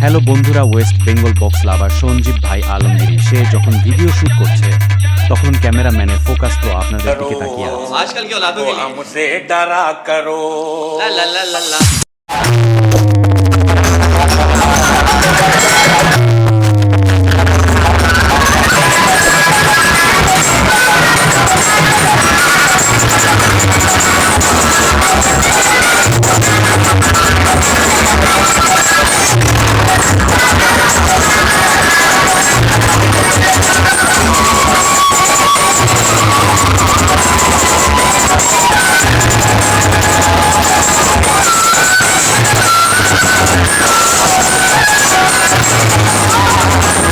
Hello বন্ধুরা West Bengal box lover Sanjib ভাই আলমগীর সে যখন ভিডিও শুট করছে তখন ক্যামেরাম্যানের ফোকাস তো আপনাদের দিকে তাকিয়ে আছে। আজকাল কি লাভ হয়ে গেল? Oh, my God.